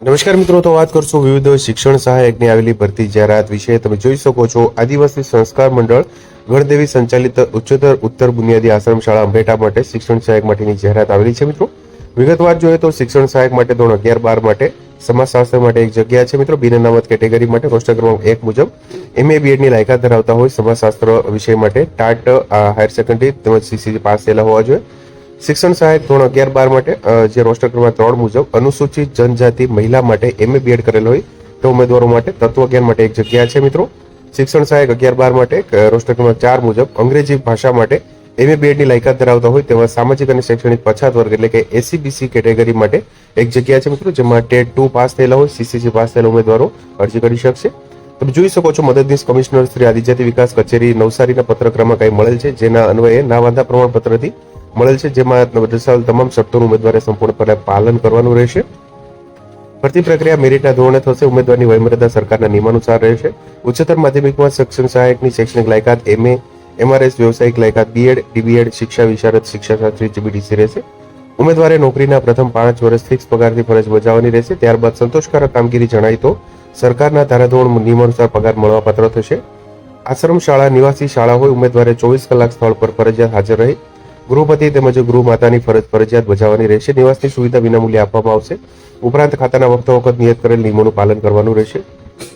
નમસ્કાર મિત્રો, તો વાત કરશું વિવિધ શિક્ષણ સહાયકની આવેલી ભરતી જાહેરાત વિશે. તમે જોઈ શકો છો, આદિવાસી સંસ્કાર મંડળ ગણદેવી સંચાલિત ઉચ્ચતર ઉત્તર બુનિયાદી આશ્રમ શાળા અંભેટા માટે શિક્ષણ સહાયક માટેની જાહેરાત આવેલી છે મિત્રો. વિગતવાર જોઈએ તો શિક્ષણ સહાયક માટે ધોરણ અગિયાર બાર માટે સમાજશાસ્ત્ર માટે એક જગ્યા છે મિત્રો. બિન અનામત કેટેગરી માટે રોસ્ટર ક્રમાંક એક મુજબ એમએ બીએડની લાયકાત ધરાવતા હોય સમાજશાસ્ત્ર વિષય માટે ટાટ હાયર સેકન્ડરી તેમજ સીસી પાસ થયેલા હોવા જોઈએ. શિક્ષણ સહાયક ધોરણ અગિયાર બાર માટે જે રોસ્ટર ક્રમાંક ત્રણ મુજબ અનુસૂચિત જનજાતિ મહિલા માટે એમએ બીએડ કરેલ હોય તે ઉમેદવારો માટે તત્વજ્ઞાન માટે એક જગ્યા છે મિત્રો. શિક્ષણ સહાયક અગિયાર બાર માટે રોસ્ટર ક્રમાંક ચાર મુજબ અંગ્રેજી ભાષા માટે એમએ બીએડની લાયકાત ધરાવતા હોય તેવા સામાજિક અને શૈક્ષણિક પછાત વર્ગ એટલે કે એસીબીસી કેટેગરી માટે એક જગ્યા છે મિત્રો, જેમાં ટેટ ટુ પાસ થયેલા હોય સીસીસી પાસ થયેલા ઉમેદવારો અરજી કરી શકશે. તમે જોઈ શકો છો મદદનીશ કમિશનર શ્રી આદિજાતિ વિકાસ કચેરી નવસારીના પત્ર ક્રમાંક અહીં મળેલ છે, જેના અન્વયે ના વાંધા પ્રમાણપત્રથી મળેલ છે, જેમાં દર્શાવેલ તમામ શરતોનું ઉમેદવારે સંપૂર્ણપણે પાલન કરવાનું રહેશે. ભરતી પ્રક્રિયા મેરિટના ધોરણે થશે, ઉમેદવારની વયમર્યાદા સરકારના નિયમાનુસાર રહેશે. ઉચ્ચતર માધ્યમિકમાં શિક્ષણ સહાયકની શૈક્ષણિક લાયકાત એમએ એમઆરએસ વ્યવસાયિક લાયકાત બીએડ ડીબીએડ શિક્ષા વિશારદ, શિક્ષાશાસ્ત્રી જીબીડીસી રહેશે. ઉમેદવારે નોકરીના પ્રથમ પાંચ વર્ષ ફિક્સ પગારથી ફરજ બજાવવાની રહેશે. ત્યારબાદ સંતોષકારક કામગીરી જણાય તો સરકારના ધારાધોરણ નિયમાનુસાર પગાર મળવાપાત્ર થશે. આશ્રમ શાળા નિવાસી શાળા હોય, ઉમેદવારે ચોવીસ કલાક સ્થળ પર ફરજિયાત હાજર રહી. ગૃહપતિ તેમજ ગૃહમાતાની ફરજ ફરજિયાત બજાવવાની રહેશે. નિવાસની સુવિધા વિનામૂલ્યે આપવામાં આવશે. ઉપરાંત ખાતાના વખતો વખત નિયત કરેલ નિયમોનું પાલન કરવાનું રહેશે.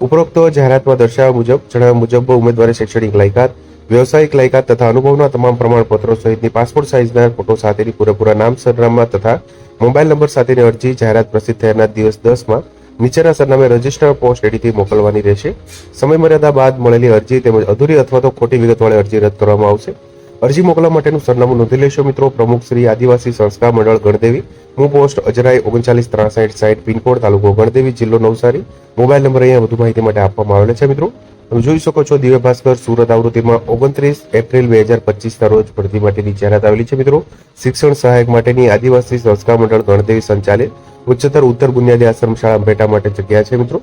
ઉપરોક્ત જાહેરાતમાં દર્શાવ્યા મુજબ, જણાવ્યા મુજબ ઉમેદવારે શૈક્ષણિક લાયકાત, વ્યવસાયિક લાયકાત તથા અનુભવના તમામ પ્રમાણપત્રો સહિતની પાસપોર્ટ સાઇઝના ફોટો સાથેની પૂરેપૂરા નામ સરનામા તથા મોબાઈલ નંબર સાથેની અરજી જાહેરાત પ્રસિદ્ધ થયાના દિવસ દસમાં નીચેના સરનામે રજિસ્ટર પોસ્ટ એડીથી મોકલવાની રહેશે. સમયમર્યાદા બાદ મળેલી અરજી તેમજ અધૂરી અથવા તો ખોટી વિગતવાળી અરજી રદ કરવામાં આવશે. અરજી મોકલવા માટેનું સરનામું નોંધી લેશો મિત્રો. પ્રમુખ શ્રી આદિવાસી સંસ્કાર મંડળ ગણદેવી હું પોસ્ટ અજરાઈ ઓગણચાલીસ ત્રાસઠ સાઠ પિનકોડ તાલુકો ગણદેવી, જિલ્લો નવસારી. મોબાઈલ નંબર અહીંયા વધુ માહિતી માટે આપવામાં આવેલા છે મિત્રો. તમે જોઈ શકો છો દિવ્ય ભાસ્કર સુરત આવૃત્તિમાં ઓગણત્રીસ એપ્રિલ બે હજાર પચીસના રોજ ભરતી માટેની જાહેરાત આવેલી છે મિત્રો. શિક્ષણ સહાયક માટેની આદિવાસી સંસ્કાર મંડળ ગણદેવી સંચાલિત ઉચ્ચતર ઉત્તર બુનિયાદી આશ્રમ શાળા ભેટા માટે જગ્યા છે મિત્રો.